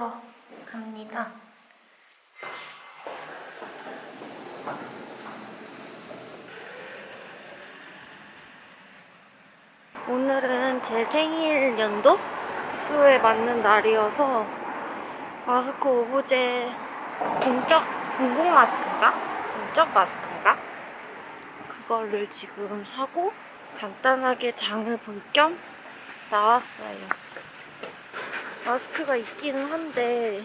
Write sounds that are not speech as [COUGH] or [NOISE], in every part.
사러 갑니다. 오늘은 제 생일 연도 수에 맞는 날이어서 마스크 오브제 공적 공공 마스크인가? 공적 마스크인가? 그거를 지금 사고 간단하게 장을 볼 겸 나왔어요. 마스크가 있기는 한데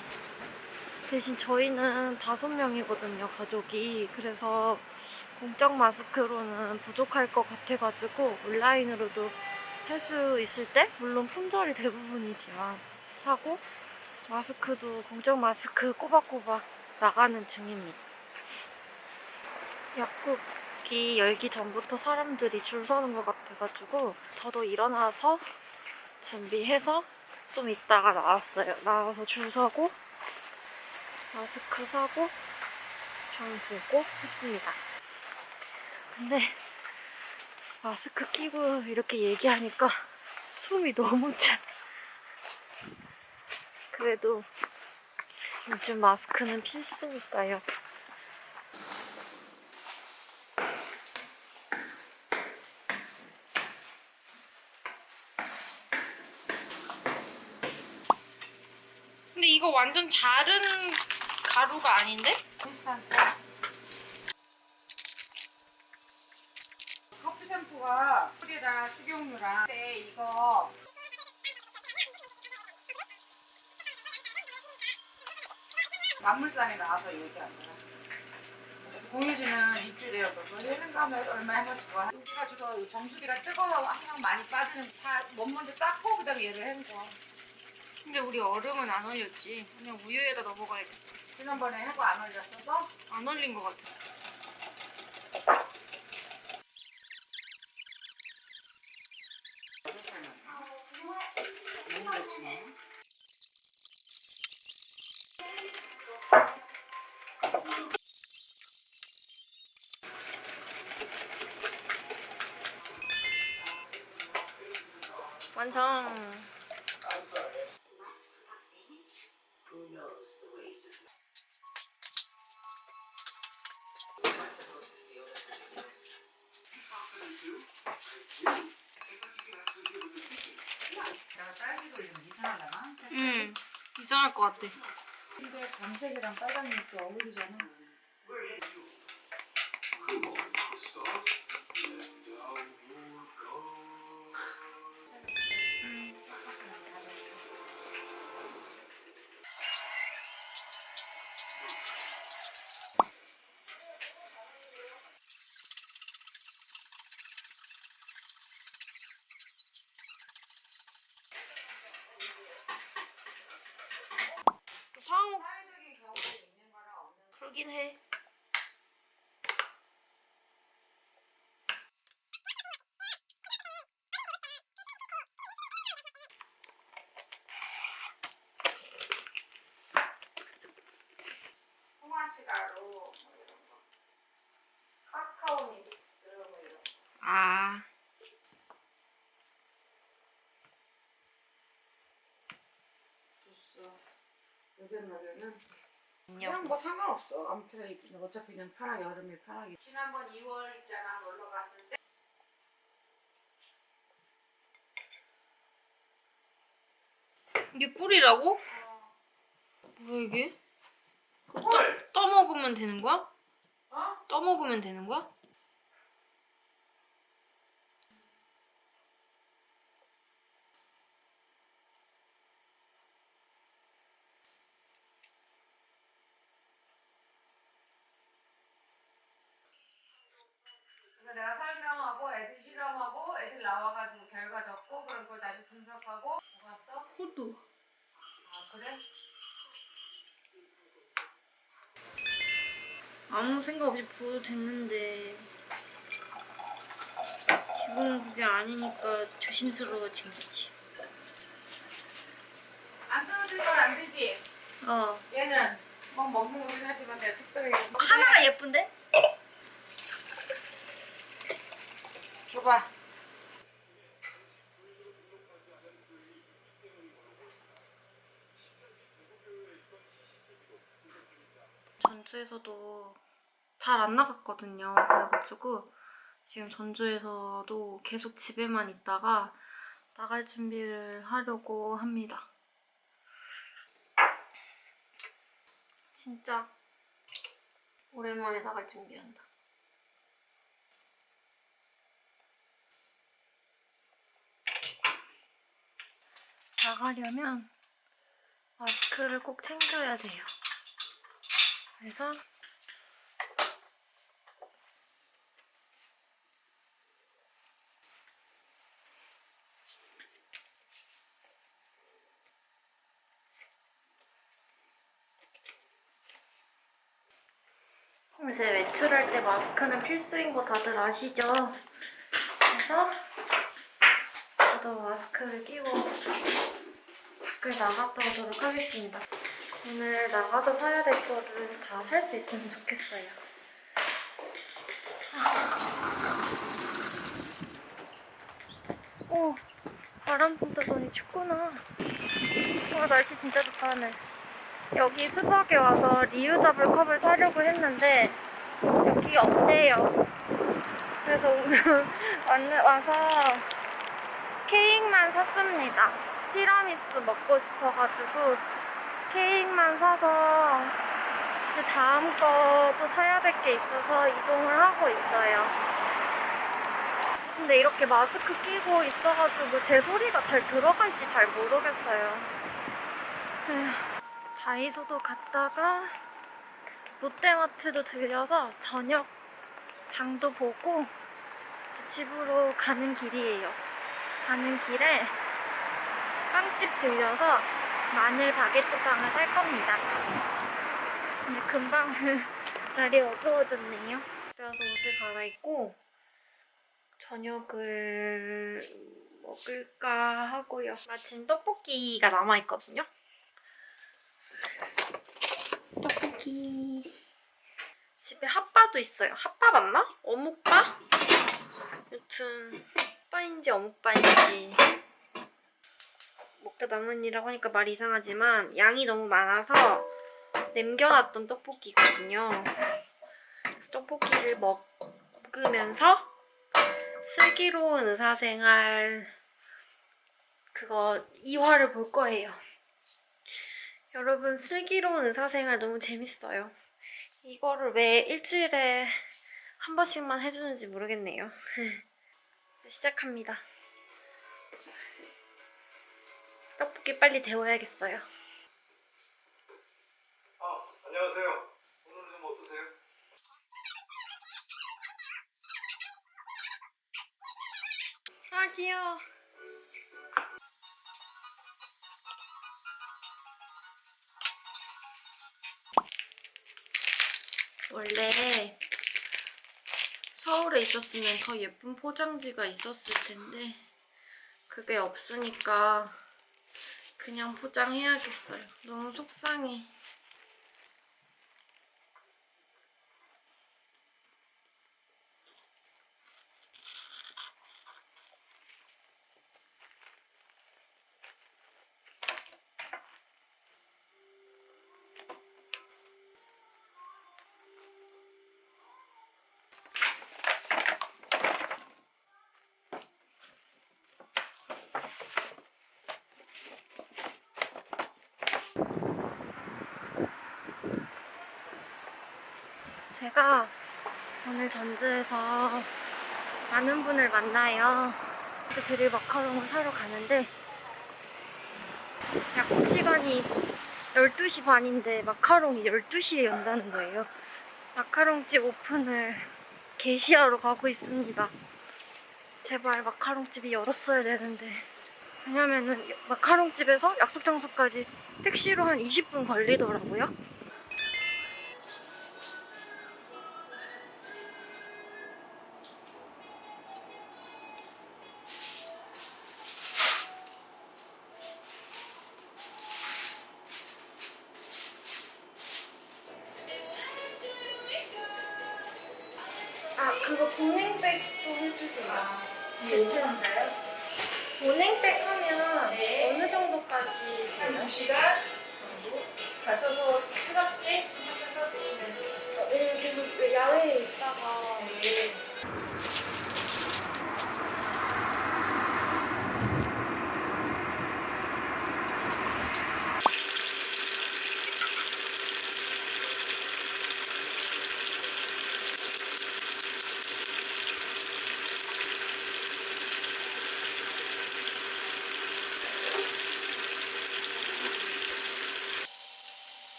대신 저희는 다섯 명이거든요 가족이 그래서 공적 마스크로는 부족할 것 같아가지고 온라인으로도 살 수 있을 때 물론 품절이 대부분이지만 사고 마스크도 공적 마스크 꼬박꼬박 나가는 중입니다. 약국이 열기 전부터 사람들이 줄 서는 것 같아가지고 저도 일어나서 준비해서 좀 이따가 나왔어요. 나와서 줄 서고 마스크 사고 장 보고 했습니다. 근데 마스크 끼고 이렇게 얘기하니까 숨이 너무 차. 그래도 요즘 마스크는 필수니까요. 근데 이거 완전 자른 가루가 아닌데? 비슷한 커피 샴푸가 풀이랑 식용유랑. 근데 이거 만물상에 나와서 하면 얼마에 한 번씩 와 여기가 주로 정수기가 뜨거워 항상 많이 빠지는 다못 먼저 닦고 그 다음에 얘를 한 거. 근데 우리 얼음은 안 얼렸지. 그냥 우유에다 넘어가야겠다. 지난번에 해고 안 올렸어서 안 얼린 것 같아. 완성. 딸기 돌리면 이상할 것 같아. 근데 검색이랑 빨간색이 또 어울리잖아 그러긴 해. 홍화씨 가루 뭐 이런 거. 카카오 믹스 뭐 이런 거. 아, 주스 내 생각에는 그냥 뭐 상관없어 아무튼 이- 어차피 그냥 편하게 여름에 편하게 지난번 2월 있잖아 놀러 갔을 때 이게 꿀이라고? 뭐야 이게? 꿀! 떠 먹으면 되는 거야? 어? 떠 먹으면 되는 거야? 그래서 내가 설명하고 애들 실험하고 애들 나와가지고 결과 적고 그런 걸 다시 분석하고 봤어? 호두. 아 그래? 아무 생각 없이 보도 됐는데 지금은 그게 아니니까 조심스러워진 거지. 안 떨어질 건 안 되지? 어. 얘는 뭐 먹는 거긴 하지만 내가 특별히 하나가 예쁜데? 줘봐 전주에서도 잘 안 나갔거든요. 그래가지고 지금 전주에서도 계속 집에만 있다가 나갈 준비를 하려고 합니다. 진짜 오랜만에 나갈 준비한다. 나가려면 마스크를 꼭 챙겨야 돼요. 그래서 요새 외출할 때 마스크는 필수인 거 다들 아시죠? 그래서 저도 마스크를 끼고 밖을 나갔다 오도록 하겠습니다. 오늘 나가서 사야 될 거를 다 살 수 있으면 좋겠어요. 오, 바람 불더니 춥구나. 와, 날씨 진짜 좋다, 하늘. 여기 수박에 와서 리유저블 컵을 사려고 했는데 여기가 없대요. 그래서 오늘 [LAUGHS] 왔- 와서 케이크만 샀습니다. 티라미수 먹고 싶어가지고 케이크만 사서 그 다음 거도 사야 될 게 있어서 이동을 하고 있어요. 근데 이렇게 마스크 끼고 있어가지고 제 소리가 잘 들어갈지 잘 모르겠어요. 다이소도 갔다가 롯데마트도 들려서 저녁 장도 보고 집으로 가는 길이에요. 가는 길에 빵집 들려서 마늘 바게트 빵을 살 겁니다. 근데 금방 [LAUGHS] 날이 어두워졌네요. 그래서 옷을 갈아입고 저녁을 먹을까 하고요. 마침 떡볶이가 남아있거든요. 떡볶이. 집에 핫바도 있어요. 핫바 맞나? 어묵바? 여튼 핫바인지 어묵바인지 먹다 남은 일이라고 하니까 말이 이상하지만 양이 너무 많아서 남겨놨던 떡볶이거든요. 그래서 떡볶이를 먹으면서 슬기로운 의사생활 그거 2화를 볼 거예요. 여러분 슬기로운 의사생활 너무 재밌어요. 이거를 왜 일주일에 한 번씩만 해주는지 모르겠네요. [LAUGHS] 시작합니다. 떡볶이 빨리 데워야겠어요. 아, 안녕하세요. 오늘은 좀 어떠세요? 아 귀여워. 원래 서울에 있었으면 더 예쁜 포장지가 있었을 텐데 그게 없으니까 그냥 포장해야겠어요. 너무 속상해. 제가 오늘 전주에서 많은 분을 만나요. 그 드릴 마카롱을 사러 가는데 약속 시간이 12시 반인데 마카롱이 12시에 연다는 거예요. 마카롱집 오픈을 게시하러 가고 있습니다. 제발 마카롱집이 열었어야 되는데 왜냐면은 마카롱집에서 약속 장소까지 택시로 한 20분 걸리더라고요. 아 그거 보냉백도 해주세요. 괜찮은가요? 보냉백 하면 네. 어느 정도까지 한 2시간 정도 가셔서 차갑게 왜냐면 계속 야외에 있다가